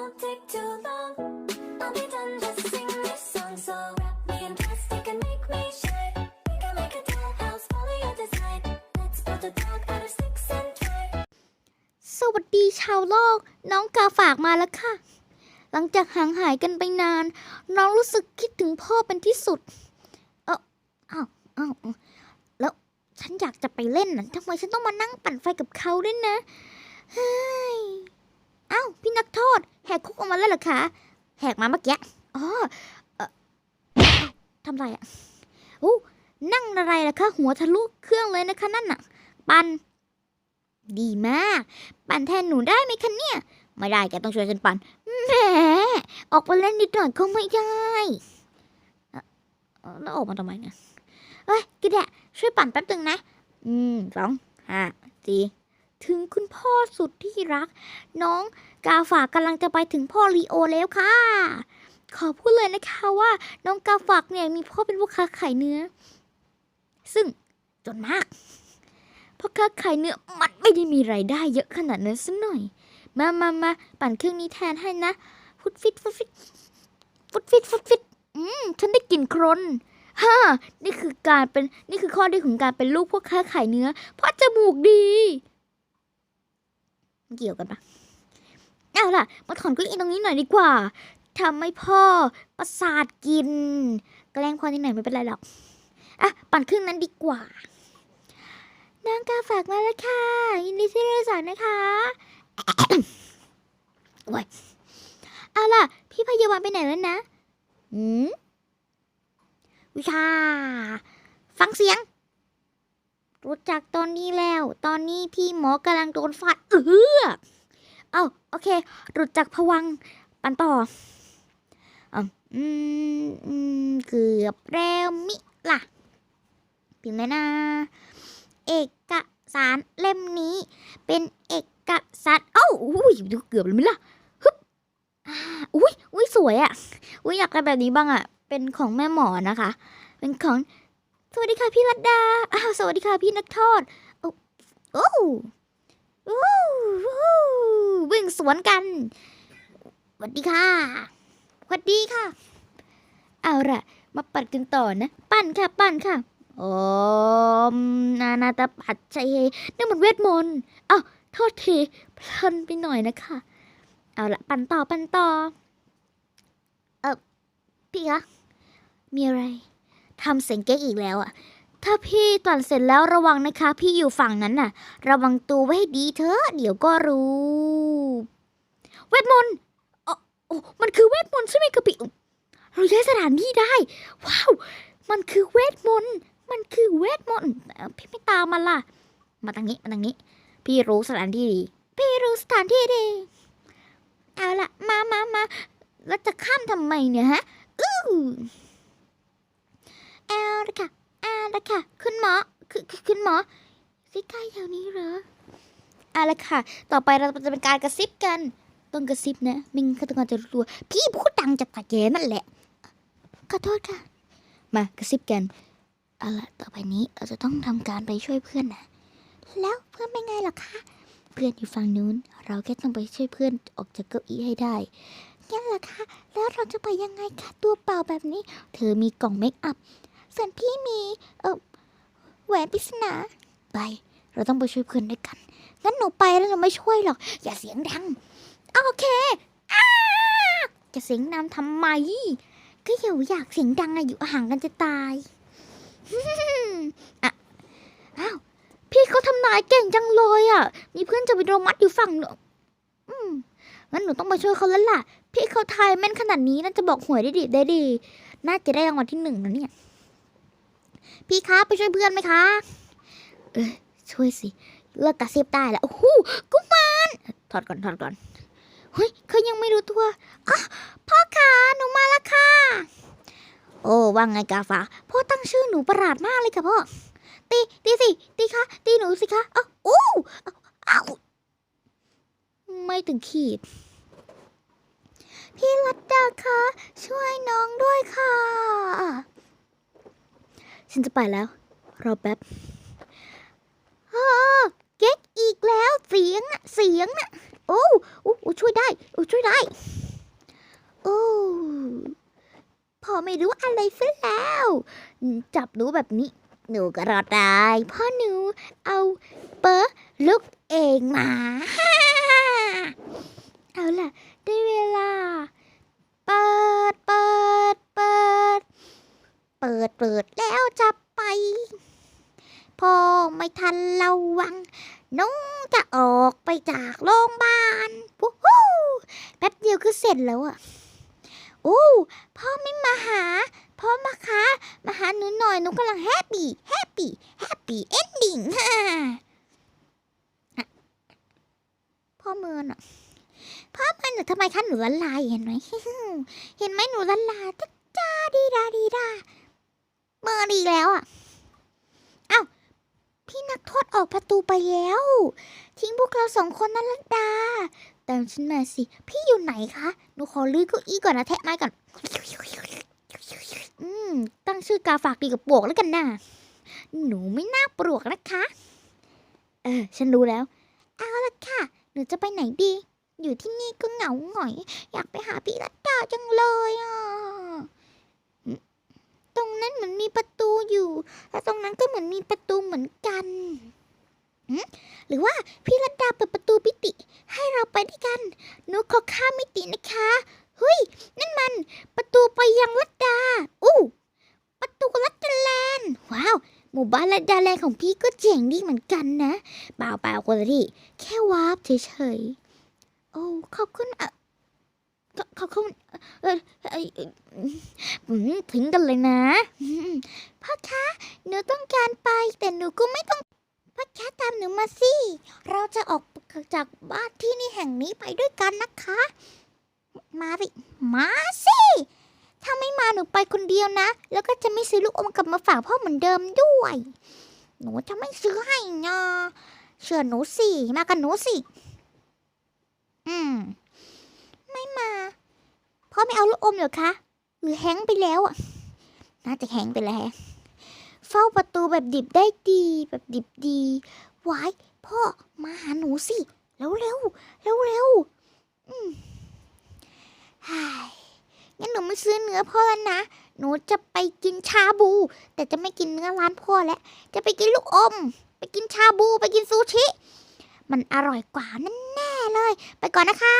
won't take too long. I'll be done just sing this song. So wrap me in plastic and make me shine. We can make a dollhouse, follow your design. Let's build a dog out of sticks and twine. สวัสดีชาวโลก น้องกาฝากมาแล้วค่ะ หลังจากห่างหายกันไปนาน น้องรู้สึกคิดถึงพ่อเป็นที่สุด เอออ้าวอ้าวแล้วฉันอยากจะไปเล่นน่ะทำไมฉันต้องมานั่งปั่นไฟกับเขาด้วยนะ เฮ้ยอ้าวพี่นักโทษแหกคุกออกมาแล้วเหรอคะ แหกมาเมื่อกี้ อ๋อเออเอ้าทำไรอะโอ้นั่งอะไรล่ะคะ หัวทะลุเครื่องเลยนะคะนั่นน่ะ ปัน ดีมาก ปันแทนหนูได้ไหมคะเนี่ย ไม่ได้แกต้องช่วยฉันปันแหมออกไปเล่นนิดหน่อยก็ไม่ได้เอ่อเออแล้วออกมาทำไมเนี่ยเฮ้ยกิดแดะช่วยปั่นแป๊บนึงนะ อืมสองห้าสี่ ถึงคุณพ่อสุดที่รัก น้องกาฝากกำลังจะไปถึงพ่อลีโอแล้วค่ะ ขอพูดเลยนะคะว่าน้องกาฝากเนี่ยมีพ่อเป็นผู้ค้าขายเนื้อ ซึ่งจนมากพราะค้าขายเนื้อมันไม่ได้มีไรายได้เยอะขนาดนั้นสักหน่อย มามามาปั่นเครื่องนี้แทนให้นะฟุตฟิตฟุตฟิตฟุตฟิตฟุตฟิตอืมฉันได้กลิ่นโครนฮ่านี่คือการเป็น นี่คือข้อดีของการเป็นลูกพวกค้าขายเนื้อ เพราะจมูกดี เกี่ยวกันปะเอาล่ะ มาถอนเกุ้งอินตรงนี้หน่อยดีกว่าทำให้พ่อประสาทกิน แกล้งพ่อนิดหน่อยไม่เป็นไรหรอก อะ ปั่นครื่งนั้นดีกว่า น้องกาฝากมาแล้วค่ะ ยินดีที่ได้รู้จักนะคะโอ้ยเอาล่ะ พี่พยาบาลไปไหนแล้วนะอืมวิชา ฟังเสียง รู้จักตอนนี้แล้ว ตอนนี้พี่หมอกำลังโดนฟาดเออเอาโอเค รู้จักพวังปันต่ออืมอืมเกือบแล้วมิล่ะพิมพ์เลยนะ เอกสารเล่มนี้ เป็นเอกสารเอ้าอุ้ยเกือบเลยไหมล่ะฮึบอ่าอุ้ยอุ้ยสวยอะ่ะอุ้ยอยากได้แบบนี้บ้างอะ่ะ เป็นของแม่หมอนะคะ เป็นของ สวัสดีค่ะพี่รัตดา อ้าว สวัสดีค่ะพี่นักโทษโอ้โอ้โอ้โอ้วิ่งสวนกัน สวัสดีค่ะ สวัสดีค่ะ เอาละมาปัดกันต่อนะ ปั่นค่ะ ปั่นค่ะ โอมนานาตปัจจัยเยนี่มันเวทมนต์อ้าวโทษทีพลันไปหน่อยนะคะ เอาละปั่นต่อ ปั่นต่อ เออพี่คะ มีอะไร ทำเสียงเก๊กอีกแล้วอะถ้าพี่ปั่นเสร็จแล้วระวังนะคะ พี่อยู่ฝั่งนั้นน่ะ ระวังตัวไว้ให้ดีเถอะ เดี๋ยวก็รู้ เวทมนต์โอ้โอ้มันคือเวทมนต์ใช่ไหมกะปิเราย้ายสถานที่ได้ ว้าว มันคือเวทมนต์ มันคือเวทมนต์พี่ไม่ตามมันล่ะ มาทางนี้ มาทางนี้ พี่รู้สถานที่ดี พี่รู้สถานที่ดี เอาละมามามาแล้วจะข้ามทำไมเนี่ยฮะอู้อ ละค่ะอาละค่ะ คุณหมอคือค,คุณหมอสิใกล้แถวนี้เหรออาละค่ะ ต่อไปเราจะเป็นการกระซิบกัน ต้องกระซิบนะมิงนฆาตกรจะรู้ตัวพี่พูดดังจะตะแกนั่นแหละ ขอโทษค่ะ มากระซิบกันเอาละต่อไปนี้เราจะต้องทำการไปช่วยเพื่อนนะ แล้วเพื่อนเป็นไงล่ะคะ เพื่อนอยู่ฝั่งนู้น เราแค่ต้องไปช่วยเพื่อนออกจากเก้าอี้ให้ได้งั้นเหรอคะ แล้วเราจะไปยังไงคะตัวเปล่าแบบนี้ เธอมีกล่องเมคอัพ ส่วนพี่มีเออแหวนปริศนาไป เราต้องไปช่วยเพื่อนด้วยกัน งั้นหนูไปแล้วเราไม่ช่วยหรอก อย่าเสียงดัง โอเคอ้าจะเสียงดังทำไม ก็อย่าอยากเสียงดังอะอยู่ห่างกันจะตายอะอ้าว พี่เขาทำนายเก่งจังเลยอะมีเพื่อนจะไปโดมัดอยู่ฝั่งหนูอืมงั้นหนูต้องไปช่วยเขาแล้วล่ะ พี่เขาทายแม่นขนาดนี้น่าจะบอกหวยได้ดีได้ดี น่าจะได้รางวัลที่หนึ่งนะเนี่ย พี่คะไปช่วยเพื่อนไหมคะ เออช่วยสิ เลิกกระซิบได้แล้ว โอ้โหกุมารถอดก่อนถอดก่อน เฮ้ยเขายังไม่รู้ตัวอะพ่อขาหนูมาแล้วค่ะ โอ้ว่าไงกาฟ้าพ่อตั้งชื่อหนูประหลาดมากเลยค่ะพ่อ ตีตีสิ ตีคะ ตีหนูสิคะเอ้าโอ้เอาเอาไม่ถึงขีด พี่รัตดาคะ ช่วยน้องด้วยค่ะ ฉันจะไปแล้ว รอแป๊บเออเก๊กอีกแล้วเสียงน่ะเสียงน่ะโอ้โอ้ช่วยได้โอ้ช่วยได้ โอ้พอไม่รู้อะไรซะแล้ว จับหนูแบบนี้ หนูก็รอดได้พ่อหนูเอาเปอร์ลูกเองมา เอาล่ะ ได้เว ปิดเปิดแล้วจะไปพอไม่ทันระวัง น้องจะออกไปจากโรงพยาบาลวู้ฮู้แป๊บเดียวคือเสร็จแล้วอะโอ้พ่อไม่มาหา พ่อมาคะมาหาหนูหน่อยหนูกำลังแฮปปี้แฮปปี้แฮปปี้เอนดิ้งฮ่าพ่อเมินอะพ่อเมินหนูทำไมคะหนูละลายเห็นไหมเห็นไหมหนูละลายจ้าจ้าดีดาดีดา เมินอีกแล้วอะเอ้าพี่นักโทษออกประตูไปแล้ว ทิ้งพวกเราสองคนนั่นละดาตามฉันมาสิ พี่อยู่ไหนคะ หนูขอลื้อเก้าอี้ก่อนนะแทะไม้ก่อน อืม ตั้งชื่อกาฝากดีกับปลวกแล้วกันนะหนูไม่น่าปลวกนะคะ เออ ฉันรู้แล้ว เอาละค่ะ หนูจะไปไหนดี อยู่ที่นี่ก็เหงาหงอย อยากไปหาพี่รัตดาจังเลยอะ ตรงนั้นเหมือนมีประตูอยู่ แล้วตรงนั้นก็เหมือนมีประตูเหมือนกันหืมหรือว่าพี่รัตดาเปิดประตูพิติ ให้เราไปด้วยกันหนูขอข้ามมิตินะคะเฮ้ยนั่นมัน ประตูไปยังรัตดาอู้ประตูรัตดาแลนด์ว้าวหมู่บ้านรัตดาแลนด์ของพี่ก็เจ๋งดีเหมือนกันนะเปล่าเปล่าคนละที่แค่วาร์ปเฉยๆโอ้ขอบคุณอะ ขอขอบคุณเออทิ้งกันเลยนะ พ่อคะหนูต้องการไปแต่หนูก็ไม่ต้องพ่อคะตามหนูมาสิ เราจะออกจากบ้านที่นี่แห่งนี้ไปด้วยกันนะคะ มาสิ มาสิ ถ้าไม่มาหนูไปคนเดียวนะ แล้วก็จะไม่ซื้อลูกอมกลับมาฝากพ่อเหมือนเดิมด้วย หนูจะไม่ซื้อให้นะเชื่อหนูสิ มากันหนูสิ อืม ไม่มา พ่อไม่เอาลูกอมเหรอคะ หรือแฮงไปแล้วอะ น่าจะแฮงไปแล้วแฮะเฝ้าประตูแบบดิบได้ดี แบบดิบดีวายพ่อมาหาหนูสิ เร็วเร็วเร็วเร็วอืมฮายงั้นหนูไม่ซื้อเนื้อพ่อแล้วนะ หนูจะไปกินชาบู แต่จะไม่กินเนื้อร้านพ่อแล้ว จะไปกินลูกอม ไปกินชาบู ไปกินซูชิ มันอร่อยกว่านั่นแน่เลย ไปก่อนนะคะ